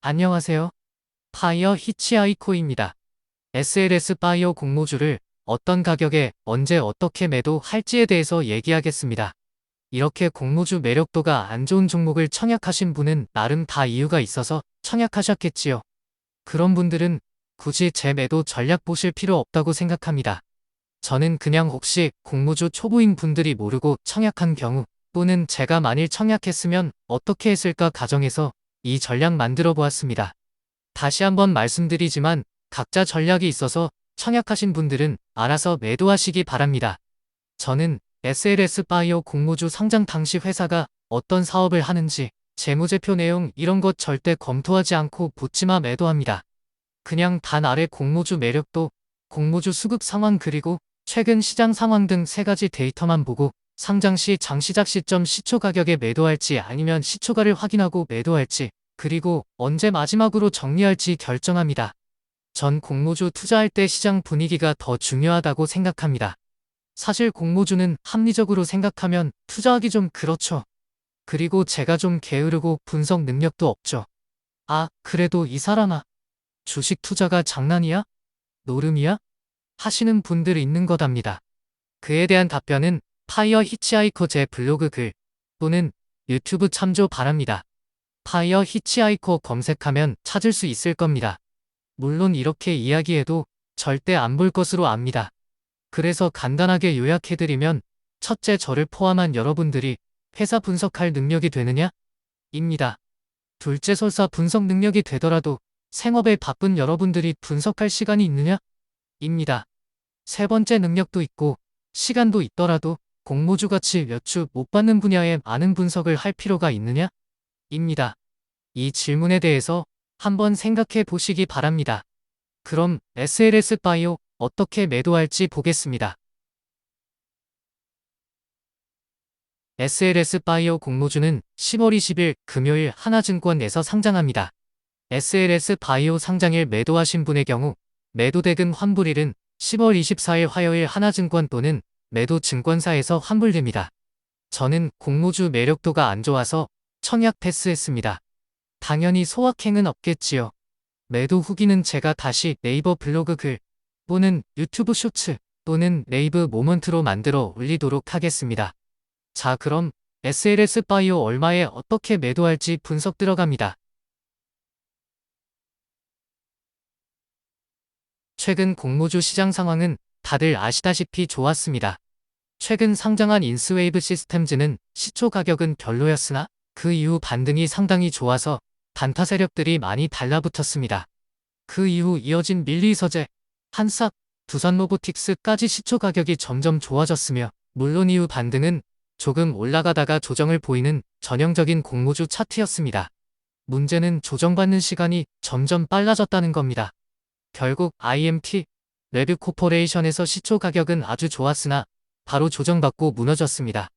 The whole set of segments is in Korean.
안녕하세요. 파이어 히치아이코입니다. SLS 파이어 공모주를 어떤 가격에 언제 어떻게 매도할지에 대해서 얘기하겠습니다. 이렇게 공모주 매력도가 안 좋은 종목을 청약하신 분은 나름 다 이유가 있어서 청약하셨겠지요. 그런 분들은 굳이 제 매도 전략 보실 필요 없다고 생각합니다. 저는 그냥 혹시 공모주 초보인 분들이 모르고 청약한 경우 또는 제가 만일 청약했으면 어떻게 했을까 가정해서 이 전략 만들어 보았습니다. 다시 한번 말씀드리지만 각자 전략이 있어서 청약하신 분들은 알아서 매도하시기 바랍니다. 저는 SLS 바이오 공모주 상장 당시 회사가 어떤 사업을 하는지 재무제표 내용 이런 것 절대 검토하지 않고 붙지마 매도합니다. 그냥 단 아래 공모주 매력도, 공모주 수급 상황 그리고 최근 시장 상황 등 세 가지 데이터만 보고 상장 시 장시작 시점 시초 가격에 매도할지 아니면 시초가를 확인하고 매도할지 그리고 언제 마지막으로 정리할지 결정합니다. 전 공모주 투자할 때 시장 분위기가 더 중요하다고 생각합니다. 사실 공모주는 합리적으로 생각하면 투자하기 좀 그렇죠. 그리고 제가 좀 게으르고 분석 능력도 없죠. 아, 그래도 이 사람아. 주식 투자가 장난이야? 노름이야? 하시는 분들 있는 거답니다. 그에 대한 답변은 파이어 히치하이커 제 블로그 글 또는 유튜브 참조 바랍니다. 파이어 히치하이커 검색하면 찾을 수 있을 겁니다. 물론 이렇게 이야기해도 절대 안 볼 것으로 압니다. 그래서 간단하게 요약해드리면 첫째 저를 포함한 여러분들이 회사 분석할 능력이 되느냐? 입니다. 둘째 설사 분석 능력이 되더라도 생업에 바쁜 여러분들이 분석할 시간이 있느냐? 입니다. 세 번째 능력도 있고 시간도 있더라도 공모주같이 몇 주 못 받는 분야에 많은 분석을 할 필요가 있느냐? 입니다. 이 질문에 대해서 한번 생각해 보시기 바랍니다. 그럼 SLS 바이오 어떻게 매도할지 보겠습니다. SLS 바이오 공모주는 10월 20일 금요일 하나증권에서 상장합니다. SLS 바이오 상장일 매도하신 분의 경우 매도 대금 환불일은 10월 24일 화요일 하나증권 또는 매도 증권사에서 환불됩니다. 저는 공모주 매력도가 안 좋아서 청약 패스했습니다. 당연히 소확행은 없겠지요. 매도 후기는 제가 다시 네이버 블로그 글 또는 유튜브 쇼츠 또는 네이브 모먼트로 만들어 올리도록 하겠습니다. 자 그럼 SLS 바이오 얼마에 어떻게 매도할지 분석 들어갑니다. 최근 공모주 시장 상황은 다들 아시다시피 좋았습니다. 최근 상장한 인스웨이브 시스템즈는 시초 가격은 별로였으나 그 이후 반등이 상당히 좋아서 단타 세력들이 많이 달라붙었습니다. 그 이후 이어진 밀리서재, 한삭, 두산 로보틱스까지 시초 가격이 점점 좋아졌으며 물론 이후 반등은 조금 올라가다가 조정을 보이는 전형적인 공모주 차트였습니다. 문제는 조정받는 시간이 점점 빨라졌다는 겁니다. 결국 IMT, 레뷰 코퍼레이션에서 시초 가격은 아주 좋았으나 바로 조정받고 무너졌습니다.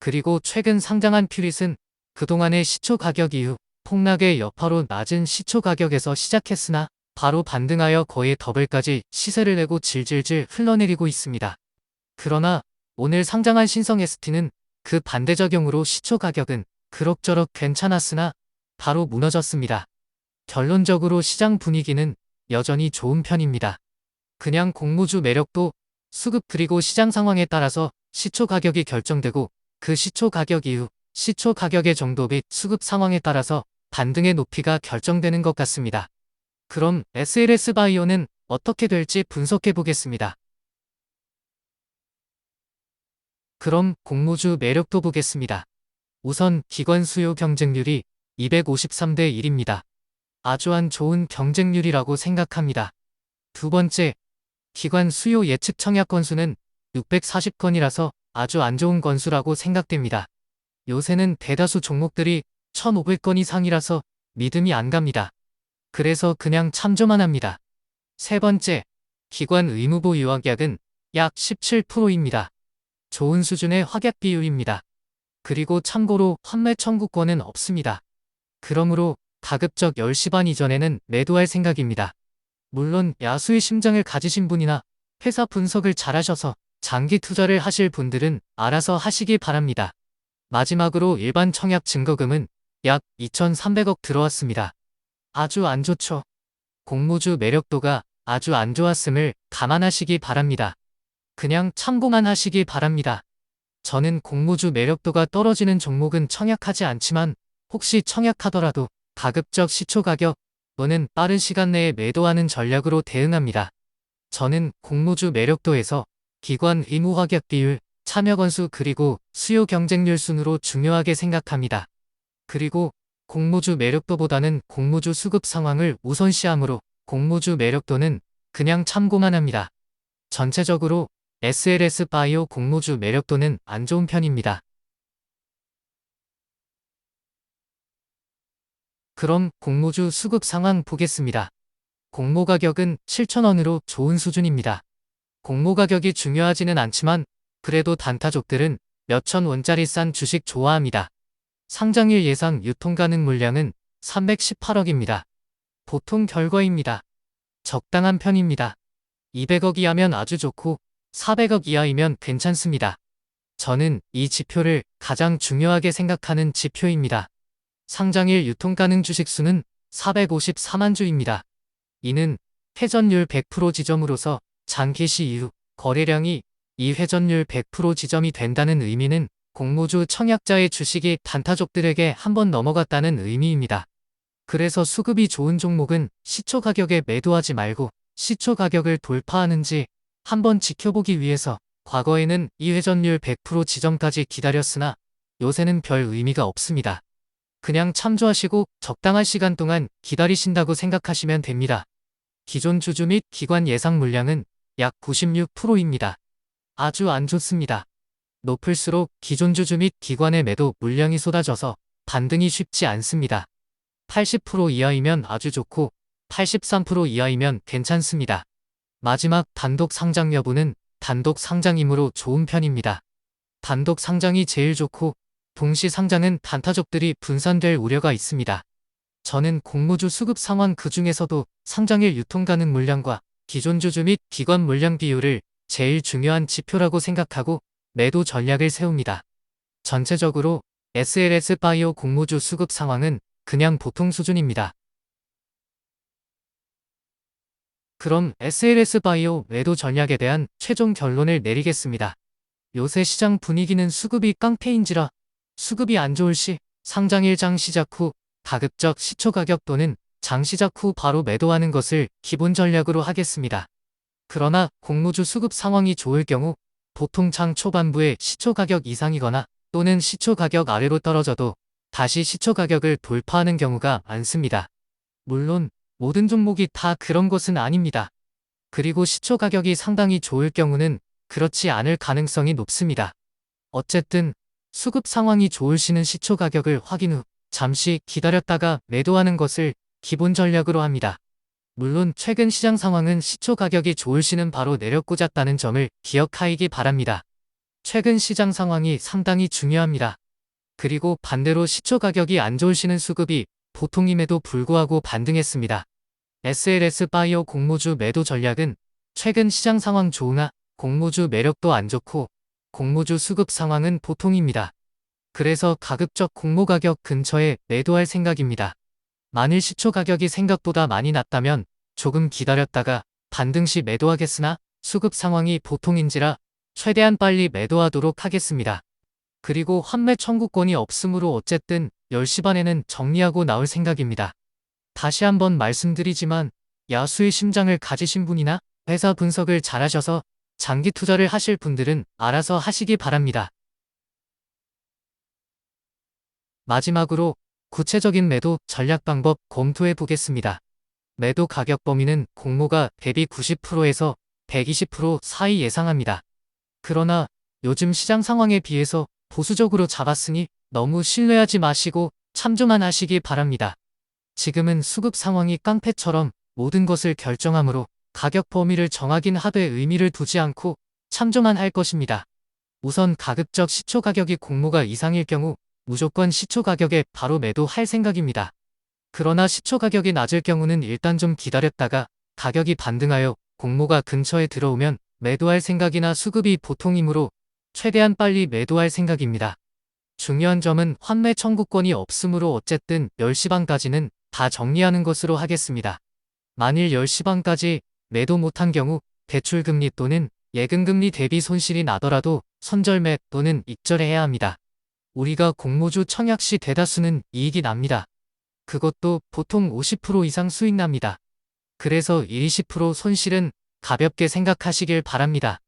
그리고 최근 상장한 퓨릿은 그동안의 시초 가격 이후 폭락의 여파로 낮은 시초 가격에서 시작했으나 바로 반등하여 거의 더블까지 시세를 내고 질질질 흘러내리고 있습니다. 그러나 오늘 상장한 신성 ST는 그 반대 작용으로 시초 가격은 그럭저럭 괜찮았으나 바로 무너졌습니다. 결론적으로 시장 분위기는 여전히 좋은 편입니다. 그냥 공모주 매력도 수급 그리고 시장 상황에 따라서 시초 가격이 결정되고 그 시초 가격 이후 시초 가격의 정도 및 수급 상황에 따라서 반등의 높이가 결정되는 것 같습니다. 그럼 SLS 바이오는 어떻게 될지 분석해 보겠습니다. 그럼 공모주 매력도 보겠습니다. 우선 기관 수요 경쟁률이 253대 1입니다. 아주 안 좋은 경쟁률이라고 생각합니다. 두 번째, 기관 수요 예측 청약 건수는 640건이라서 아주 안 좋은 건수라고 생각됩니다. 요새는 대다수 종목들이 1500건 이상이라서 믿음이 안 갑니다. 그래서 그냥 참조만 합니다. 세 번째, 기관 의무보 유학약은 약 17%입니다. 좋은 수준의 확약 비율입니다. 그리고 참고로 환매 청구권은 없습니다. 그러므로 가급적 10시 반 이전에는 매도할 생각입니다. 물론 야수의 심장을 가지신 분이나 회사 분석을 잘하셔서 장기 투자를 하실 분들은 알아서 하시기 바랍니다. 마지막으로 일반 청약 증거금은 약 2,300억 들어왔습니다. 아주 안 좋죠. 공모주 매력도가 아주 안 좋았음을 감안하시기 바랍니다. 그냥 참고만 하시기 바랍니다. 저는 공모주 매력도가 떨어지는 종목은 청약하지 않지만 혹시 청약하더라도 가급적 시초 가격 또는 빠른 시간 내에 매도하는 전략으로 대응합니다. 저는 공모주 매력도에서 기관 의무 가격 비율, 참여 건수 그리고 수요 경쟁률 순으로 중요하게 생각합니다. 그리고 공모주 매력도보다는 공모주 수급 상황을 우선시하므로 공모주 매력도는 그냥 참고만 합니다. 전체적으로 SLS 바이오 공모주 매력도는 안 좋은 편입니다. 그럼 공모주 수급 상황 보겠습니다. 공모 가격은 7,000원으로 좋은 수준입니다. 공모 가격이 중요하지는 않지만 그래도 단타족들은 몇천 원짜리 싼 주식 좋아합니다. 상장일 예상 유통 가능 물량은 318억입니다. 보통 결과입니다. 적당한 편입니다. 200억 이하면 아주 좋고 400억 이하이면 괜찮습니다. 저는 이 지표를 가장 중요하게 생각하는 지표입니다. 상장일 유통 가능 주식 수는 454만 주입니다. 이는 회전율 100% 지점으로서 장기시 이후 거래량이 이 회전율 100% 지점이 된다는 의미는 공모주 청약자의 주식이 단타족들에게 한번 넘어갔다는 의미입니다. 그래서 수급이 좋은 종목은 시초 가격에 매도하지 말고 시초 가격을 돌파하는지 한번 지켜보기 위해서 과거에는 이 회전율 100% 지점까지 기다렸으나 요새는 별 의미가 없습니다. 그냥 참조하시고 적당한 시간 동안 기다리신다고 생각하시면 됩니다. 기존 주주 및 기관 예상 물량은 약 96%입니다. 아주 안 좋습니다. 높을수록 기존 주주 및 기관의 매도 물량이 쏟아져서 반등이 쉽지 않습니다. 80% 이하이면 아주 좋고 83% 이하이면 괜찮습니다. 마지막 단독 상장 여부는 단독 상장이므로 좋은 편입니다. 단독 상장이 제일 좋고 동시 상장은 단타족들이 분산될 우려가 있습니다. 저는 공모주 수급 상황 그 중에서도 상장일 유통 가능 물량과 기존 주주 및 기관 물량 비율을 제일 중요한 지표라고 생각하고 매도 전략을 세웁니다. 전체적으로 SLS 바이오 공모주 수급 상황은 그냥 보통 수준입니다. 그럼 SLS 바이오 매도 전략에 대한 최종 결론을 내리겠습니다. 요새 시장 분위기는 수급이 깡패인지라 수급이 안 좋을 시 상장일장 시작 후 가급적 시초 가격 또는 장 시작 후 바로 매도하는 것을 기본 전략으로 하겠습니다. 그러나 공모주 수급 상황이 좋을 경우 보통 장 초반부에 시초 가격 이상이거나 또는 시초 가격 아래로 떨어져도 다시 시초 가격을 돌파하는 경우가 많습니다. 물론 모든 종목이 다 그런 것은 아닙니다. 그리고 시초 가격이 상당히 좋을 경우는 그렇지 않을 가능성이 높습니다. 어쨌든 수급 상황이 좋을 시는 시초 가격을 확인 후 잠시 기다렸다가 매도하는 것을 기본 전략으로 합니다. 물론 최근 시장 상황은 시초 가격이 좋을 시는 바로 내려 꽂았다는 점을 기억하이기 바랍니다. 최근 시장 상황이 상당히 중요합니다. 그리고 반대로 시초 가격이 안 좋을 시는 수급이 보통임에도 불구하고 반등했습니다. SLS 바이오 공모주 매도 전략은 최근 시장 상황 좋으나 공모주 매력도 안 좋고 공모주 수급 상황은 보통입니다. 그래서 가급적 공모 가격 근처에 매도할 생각입니다. 만일 시초 가격이 생각보다 많이 낮다면 조금 기다렸다가 반등 시 매도하겠으나 수급 상황이 보통인지라 최대한 빨리 매도하도록 하겠습니다. 그리고 환매 청구권이 없으므로 어쨌든 10시 반에는 정리하고 나올 생각입니다. 다시 한번 말씀드리지만 야수의 심장을 가지신 분이나 회사 분석을 잘하셔서 장기 투자를 하실 분들은 알아서 하시기 바랍니다. 마지막으로 구체적인 매도 전략 방법 검토해 보겠습니다. 매도 가격 범위는 공모가 대비 90%에서 120% 사이 예상합니다. 그러나 요즘 시장 상황에 비해서 보수적으로 잡았으니 너무 신뢰하지 마시고 참조만 하시기 바랍니다. 지금은 수급 상황이 깡패처럼 모든 것을 결정하므로 가격 범위를 정하긴 하되 의미를 두지 않고 참조만 할 것입니다. 우선 가급적 시초 가격이 공모가 이상일 경우 무조건 시초 가격에 바로 매도할 생각입니다. 그러나 시초 가격이 낮을 경우는 일단 좀 기다렸다가 가격이 반등하여 공모가 근처에 들어오면 매도할 생각이나 수급이 보통이므로 최대한 빨리 매도할 생각입니다. 중요한 점은 환매 청구권이 없으므로 어쨌든 10시 반까지는 다 정리하는 것으로 하겠습니다. 만일 10시 반까지 매도 못한 경우 대출금리 또는 예금금리 대비 손실이 나더라도 선절매 또는 익절해야 합니다. 우리가 공모주 청약 시 대다수는 이익이 납니다. 그것도 보통 50% 이상 수익 납니다. 그래서 20% 손실은 가볍게 생각하시길 바랍니다.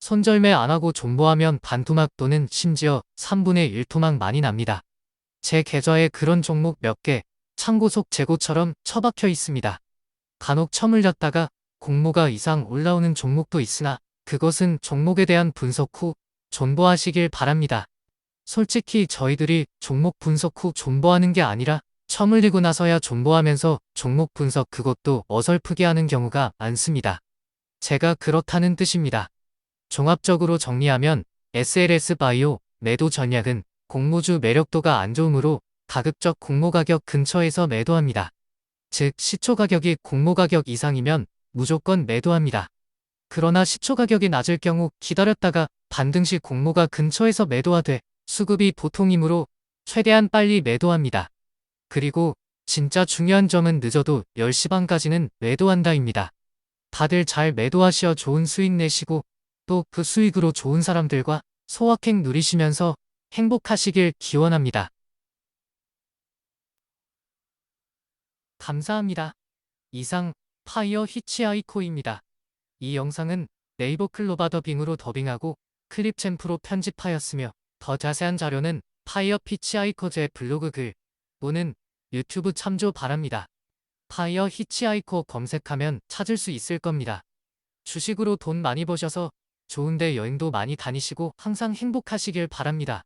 손절매 안 하고 존버하면 반토막 또는 심지어 3분의 1 토막 많이 납니다. 제 계좌에 그런 종목 몇 개 창고 속 재고처럼 처박혀 있습니다. 간혹 처물 렸다가 공모가 이상 올라오는 종목도 있으나 그것은 종목에 대한 분석 후 존버하시길 바랍니다. 솔직히 저희들이 종목 분석 후 존버하는 게 아니라 처물리고 나서야 존버하면서 종목 분석 그것도 어설프게 하는 경우가 많습니다. 제가 그렇다는 뜻입니다. 종합적으로 정리하면 SLS 바이오 매도 전략은 공모주 매력도가 안 좋으므로 가급적 공모 가격 근처에서 매도합니다. 즉 시초 가격이 공모 가격 이상이면 무조건 매도합니다. 그러나 시초 가격이 낮을 경우 기다렸다가 반등 시 공모가 근처에서 매도하되 수급이 보통이므로 최대한 빨리 매도합니다. 그리고 진짜 중요한 점은 늦어도 10시 반까지는 매도한다입니다. 다들 잘 매도하시어 좋은 수익 내시고 또 그 수익으로 좋은 사람들과 소확행 누리시면서 행복하시길 기원합니다. 감사합니다. 이상 파이어 히치아이코입니다. 이 영상은 네이버 클로바 더빙으로 더빙하고 클립 챔프로 편집하였으며 더 자세한 자료는 파이어 피치아이코제 블로그 글 또는 유튜브 참조 바랍니다. 파이어 히치아이코 검색하면 찾을 수 있을 겁니다. 주식으로 돈 많이 버셔서 좋은데 여행도 많이 다니시고 항상 행복하시길 바랍니다.